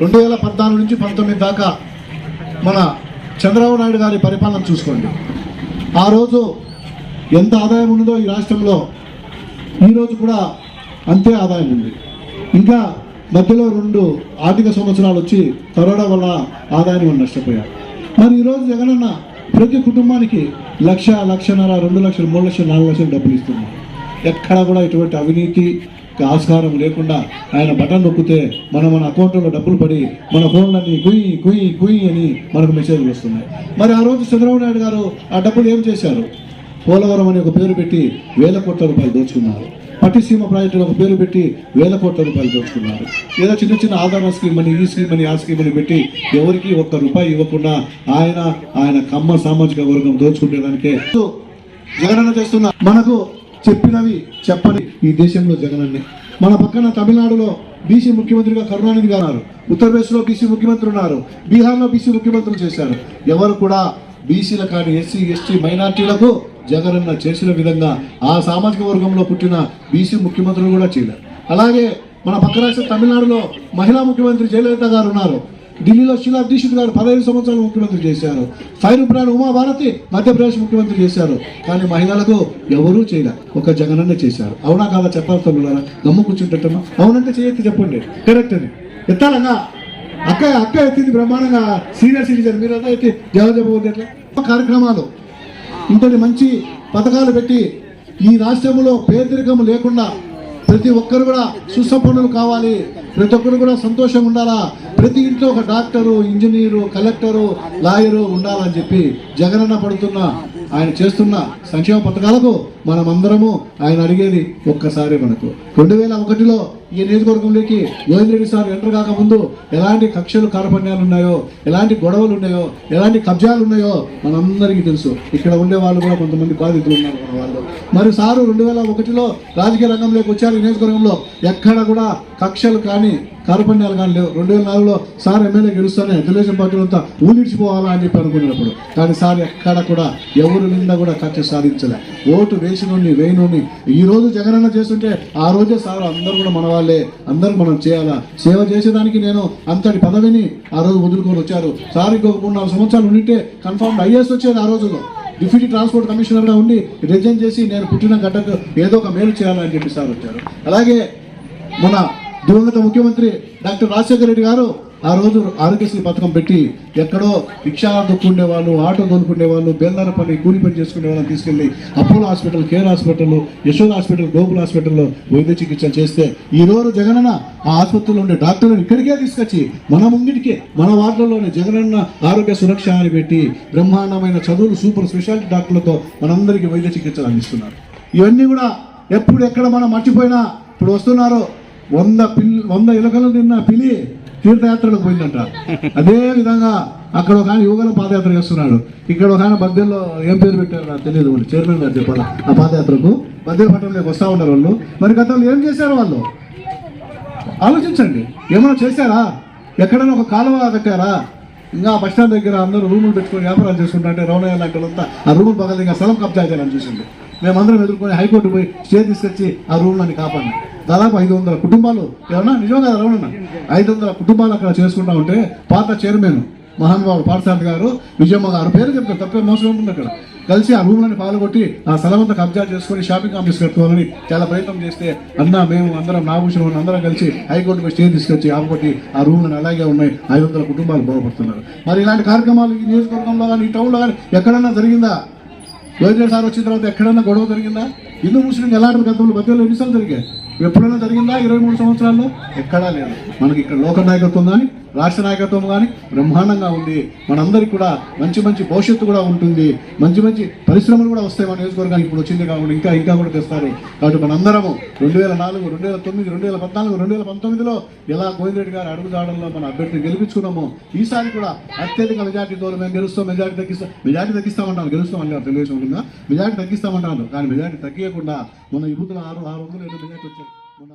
రెండు వేల పద్నాలుగు నుంచి పంతొమ్మిది దాకా మన చంద్రబాబు నాయుడు గారి పరిపాలన చూసుకోండి. ఆ రోజు ఎంత ఆదాయం ఉన్నదో ఈ రాష్ట్రంలో ఈరోజు కూడా అంతే ఆదాయం ఉంది. ఇంకా మధ్యలో రెండు ఆర్థిక సంవత్సరాలు వచ్చి కరోనా వల్ల ఆదాయాన్ని మనం నష్టపోయాం మరి ఈరోజు జగనన్న ప్రతి కుటుంబానికి లక్ష లక్షన్నర రెండు లక్షలు మూడు లక్షలు నాలుగు లక్షలు డబ్బులు ఇస్తున్నారు. ఎక్కడ కూడా ఇటువంటి అవినీతి ఆస్కారం లేకుండా ఆయన బటన్ నొక్కితే మన మన అకౌంట్లో డబ్బులు పడి మన ఫోన్లన్నీ కుయ్యి కుయ్యి కుయ్యి అని మనకు మెసేజ్లు వస్తున్నాయి. మరి ఆ రోజు చంద్రబాబు నాయుడు గారు ఆ డబ్బులు ఏం చేశారు? పోలవరం అని ఒక పేరు పెట్టి వేల కోట్ల రూపాయలు దోచుకున్నారు. పట్టిసీమ ప్రాజెక్టులు ఒక పేరు పెట్టి వేల కోట్ల రూపాయలు దోచుకున్నారు. ఏదో చిన్న చిన్న ఆధార స్కీమ్ అని ఈ స్కీమ్ అని ఆ స్కీమ్ అని పెట్టి ఎవరికి ఒక్క రూపాయి ఇవ్వకుండా ఆయన ఆయన కమ్మ సామాజిక వర్గం దోచుకునేదానికే జగనన్న చేస్తున్న మనకు చెప్పినవి చెప్పని ఈ దేశంలో జగనన్నే. మన పక్కన తమిళనాడులో బీసీ ముఖ్యమంత్రిగా కరుణానిధి గారు ఉత్తరప్రదేశ్లో బీసీ ముఖ్యమంత్రి ఉన్నారు. బీహార్లో బీసీ ముఖ్యమంత్రులు చేశారు. ఎవరు కూడా బీసీల కానీ ఎస్సీ ఎస్టీ మైనార్టీలకు జగనన్న చేసిన విధంగా ఆ సామాజిక వర్గంలో పుట్టిన బీసీ ముఖ్యమంత్రులు కూడా చేయలేరు అలాగే మన పక్క రాష్ట్ర తమిళనాడులో మహిళా ముఖ్యమంత్రి జయలలిత గారు ఉన్నారు. ఢిల్లీలో శీలా దీక్షిత్ గారు పదహైదు సంవత్సరాలు ముఖ్యమంత్రి చేశారు. ఫైర్ బ్రాండ్ ఉమాభారతి మధ్యప్రదేశ్ ముఖ్యమంత్రి చేశారు. కానీ మహిళలకు ఎవరూ చేయలే. ఒక జగనన్న చేశారు. అవునా కాదా చెప్పాలి తమ్ముడారా గమ్ము కూర్చుంటమ్మా అవునంటే చేయొచ్చు చెప్పండి. కరెక్ట్ అని ఎత్తాలంగా అక్క అక్క ఎత్తింది బ్రహ్మాండంగా సీనియర్ సిటిజన్. మీరు అదే ఎత్తి జవాబు చెప్పబోతే ఎట్లా? కార్యక్రమాలు. ఇంతటి మంచి పథకాలు పెట్టి ఈ రాష్ట్రంలో పేదరికం లేకుండా ప్రతి ఒక్కరు కూడా సుసంపన్నులు కావాలి. ప్రతి ఒక్కరు కూడా సంతోషం ఉండాలా? ప్రతి ఇంట్లో ఒక డాక్టరు ఇంజనీరు కలెక్టరు లాయరు ఉండాలని చెప్పి జగనన్న పడుతున్న ఆయన చేస్తున్న సంక్షేమ పథకాలకు మనం అందరము ఆయన అడిగేది ఒక్కసారి మనకు. రెండు వేల ఒకటిలో ఈ నియోజకవర్గంలోకి గోవిందరెడ్డి సార్ ఎంటర్ కాకముందు ఎలాంటి కక్షలు కారపణ్యాలు ఉన్నాయో ఎలాంటి గొడవలు ఉన్నాయో ఎలాంటి కబ్జాలు ఉన్నాయో మనందరికీ తెలుసు. ఇక్కడ ఉండే వాళ్ళు కూడా కొంతమంది బాధితులు ఉన్నారు మన వాళ్ళు. మరి సారు రెండు వేల ఒకటిలో రాజకీయ రంగంలోకి వచ్చారు ఈ నియోజకవర్గంలో. ఎక్కడ కూడా కక్షలు కానీ కారపణ్యాలు కానీ లేవు. రెండు వేల నాలుగులో సార్ ఎమ్మెల్యే గెలుస్తానే తెలుగుదేశం పార్టీ అంతా ఊడిచిపోవాలా అని చెప్పి అనుకున్నప్పుడు. కానీ సార్ ఎక్కడ కూడా ఎవరి మీద కూడా కక్ష సాధించలే. ఓటు వేసినోని వేయనోని ఈ రోజు జగనన్న చేస్తుంటే ఆ రోజే సార్ అందరూ కూడా మన వాళ్ళే అందరూ మనం చేయాలా? సేవ చేసేదానికి నేను అంతటి పదవిని ఆ రోజు వదులుకొని వచ్చారు. సార్ ఇంకొక మూడు నాలుగు సంవత్సరాలు ఉండింటే కన్ఫర్మ్ ఐఏఎస్ వచ్చేది ఆ రోజుల్లో డిప్యూటీ ట్రాన్స్పోర్ట్ కమిషనర్గా ఉండి రిజైన్ చేసి నేను పుట్టిన గడ్డకు ఏదో ఒక మేలు చేయాలని చెప్పి సార్ వచ్చారు. అలాగే మన దివంగత ముఖ్యమంత్రి డాక్టర్ రాజశేఖర రెడ్డి గారు ఆ రోజు ఆరోగ్యశ్రీ పథకం పెట్టి ఎక్కడో రిక్షా దొక్కుండే వాళ్ళు ఆటో దొరుకుండే వాళ్ళు బేల్దార పని కూలి పని చేసుకునే వాళ్ళని తీసుకెళ్ళి Apollo hospital Care hospital Yashoda hospital Global హాస్పిటల్లో వైద్య చికిత్సలు చేస్తే ఈ రోజు జగనన్న ఆ ఆసుపత్రిలో ఉండే డాక్టర్లను ఇక్కడికే తీసుకొచ్చి మన ముంగిటికే మన వార్డుల్లోనే జగనన్న ఆరోగ్య సురక్ష అని పెట్టి బ్రహ్మాండమైన చదువులు సూపర్ స్పెషాలిటీ డాక్టర్లతో మనందరికీ వైద్య చికిత్సలు అందిస్తున్నారు. ఇవన్నీ కూడా ఎప్పుడు ఎక్కడ మనం మర్చిపోయినా ఇప్పుడు వస్తున్నారు వంద పిల్ వంద ఇలకలు నిన్న పిలి తీర్థయాత్రలకు పోయిందంట. అదే విధంగా అక్కడ ఒక ఆయన యువగల పాదయాత్ర చేస్తున్నాడు. ఇక్కడ ఒక ఆయన బద్దెల్లో ఏం పేరు పెట్టారు నాకు తెలియదు మరి చైర్మన్ గారు చెప్పాలా? ఆ పాదయాత్రకు. బద్దెల పట్టణంలోకి వస్తూ ఉన్నారు వాళ్ళు. మరి గతంలో ఏం చేశారు వాళ్ళు? ఆలోచించండి. ఏమైనా చేశారా? ఎక్కడైనా ఒక కాలువ కట్టారా ఇంకా బస్ స్టాండ్ దగ్గర అందరూ రూములు పెట్టుకొని వ్యాపారాలు చేసుకుంటుంటే రౌనయ్య లాంటి వాళ్ళంతా ఆ రూములు పగల ఇంకా స్థలం కబ్జా చేయాలని చూసింది మేమందరం ఎదుర్కొని హైకోర్టు పోయి స్టే తీసుకొచ్చి ఆ రూమ్లని కాపాడినాం. దాదాపు ఐదు వందల కుటుంబాలు ఏమన్నా? నిజం కదా ఐదు వందల కుటుంబాలు అక్కడ చేసుకుంటా ఉంటే పాత చైర్మన్ మహానుభావుడు పాఠశాల గారు విజయమ్మ గారు పేరు చెప్తారు తప్పే మోసం ఉంటుంది అక్కడ. కలిసి ఆ రూమ్లని పాల్గొట్టి ఆ స్థలమంతా కబ్జా చేసుకొని షాపింగ్ కాంప్లెక్స్ కట్టుకోవాలని చాలా ప్రయత్నం చేస్తే అన్న మేము అందరం నాగభూషణం అందరం కలిసి హైకోర్టు స్టే తీసుకొచ్చి ఆపకొట్టి ఆ రూమ్లను అలాగే ఉన్నాయి. ఐదు వందల కుటుంబాలు బాగుపడుతున్నారు. మరి ఇలాంటి కార్యక్రమాలు ఈ నియోజకవర్గంలో కానీ ఈ టౌన్లో కానీ ఎక్కడన్నా జరిగిందా? యోజన సార్ వచ్చిన తర్వాత ఎక్కడన్నా గొడవ జరిగిందా? హిందూ ముస్లిం ఎలాంటి గతంలో మధ్యలో ఎన్నిసార్లు జరిగాయి? ఎప్పుడైనా జరిగిందా? ఇరవై మూడు సంవత్సరాల్లో? ఎక్కడా లేదు. మనకి ఇక్కడ లోక నాయకత్వం కానీ రాష్ట్ర నాయకత్వం కానీ బ్రహ్మాండంగా ఉంది. మనందరికి కూడా మంచి మంచి భవిష్యత్తు కూడా ఉంటుంది. మంచి మంచి పరిశ్రమలు కూడా వస్తాయి మన నియోజకవర్గానికి ఇప్పుడు వచ్చింది కాబట్టి ఇంకా ఇంకా కూడా తెస్తారు. కాబట్టి మనందరము రెండు వేల నాలుగు రెండు వేల తొమ్మిది రెండు వేల పద్నాలుగు రెండు వేల పంతొమ్మిదిలో ఎలా గోవిందరెడ్డి గారు అడుగుజాడల్లో మన అభ్యర్థిని గెలిపించుకున్నాము ఈసారి కూడా అత్యధిక మెజార్టీతో మేము గెలుస్తాం. మెజార్టీ తగ్గిస్తాం మెజార్టీ తగ్గిస్తామంటాను గెలుస్తాం అని తెలుగుదేశం ఉంటుందా? మెజార్టీ తగ్గిస్తామంటాను కానీ మెజార్టీ తగ్గియకుండా మన యూత్లో ఆరు ఆరు వందలు ఏదో మెజార్టీ వచ్చాయి మొన్న